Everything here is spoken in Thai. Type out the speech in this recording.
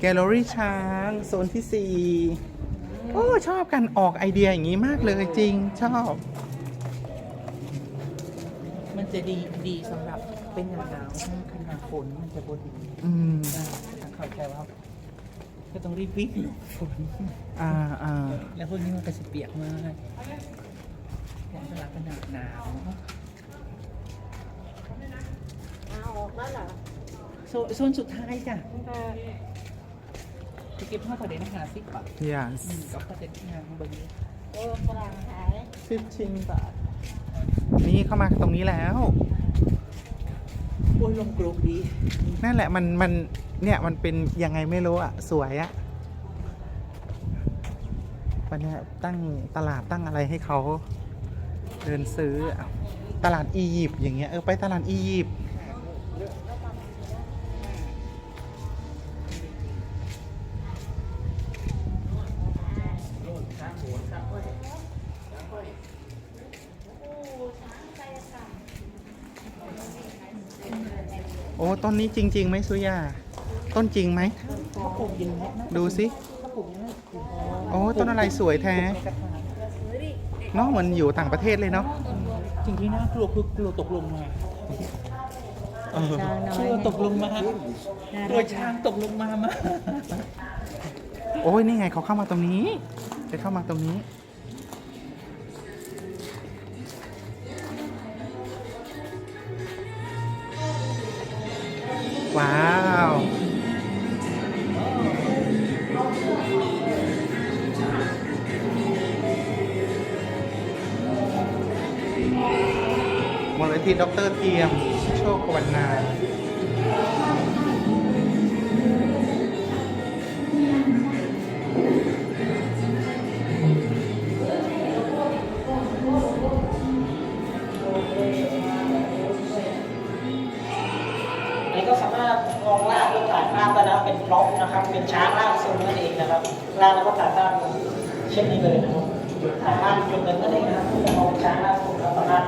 แกลเลอรี่ช้างโซนที่สี่โอ้ชอบกันออกไอเดียอย่างนี้มากเลยจริงชอบ มันจะดีดีสำหรับเป็นหนาวหนาวขนาดฝนมันจะบดีอืมอ่าต้องเข้าใจว่าก็ต้องรีบวิ่งหลบฝนอ่าอ่าแล้วพวกนี้มันก็จะเปียกมากแต่สำหรับขนาดหนาวเอาออกแล้วเหรอโซนโซนสุดท้ายจ้ะ เออจะเก็บผ้าประเด็นอาหารสิบบาท yes อืมกับประเด็นงานเบอร์นี้เออฝรั่งขาย15บาทนี่เข้ามาตรงนี้แล้ว โอ้ยลงกรุกดีนั่นแหละมันมันเนี่ยมันเป็นยังไงไม่รู้อะ สวยอะวันเนี้ยตั้งตลาดตั้งอะไรให้เขาเดินซื้ออะตลาดอียิปต์อย่างเงี้ยเออไปตลาดอียิปต์ โอ้ต้นนี้จริงๆไหมสุยา ต้นจริงไหม เขาปลูกอยังไงนะดูสิ เขาปลูกอยังไงปลูกโอ้ต้นอะไรสวยแท้ในกระถางเนาะเหมือนอยู่ต่างประเทศเลยเนาะ สิ่งที่น่ากลัวคือกลัวตกลงมาเออ ช้างน้อกยลัวตกลงมากน่าลัวรักช้างตกลงมามาโอ้ยนี่ไงเขาเข้ามาตรงนี้จะเข้ามาตรงนี้ ว้าว มูลนิธิด็อกเตอร์เทียม โชควันนา ก็สามารถมองลากแล้วถ่ายภาพได้นะครับเป็นพล็อกนะครับ เป็นช้างลากทรงนั่นเองนะครับลากแล้วก็ถ่ายภาพเช่นนี้เลยนะครับถ่ายภาพจุดหนึ่งนั่นเองนะครับที่จะมองช้างลากทรงแล้วสามารถ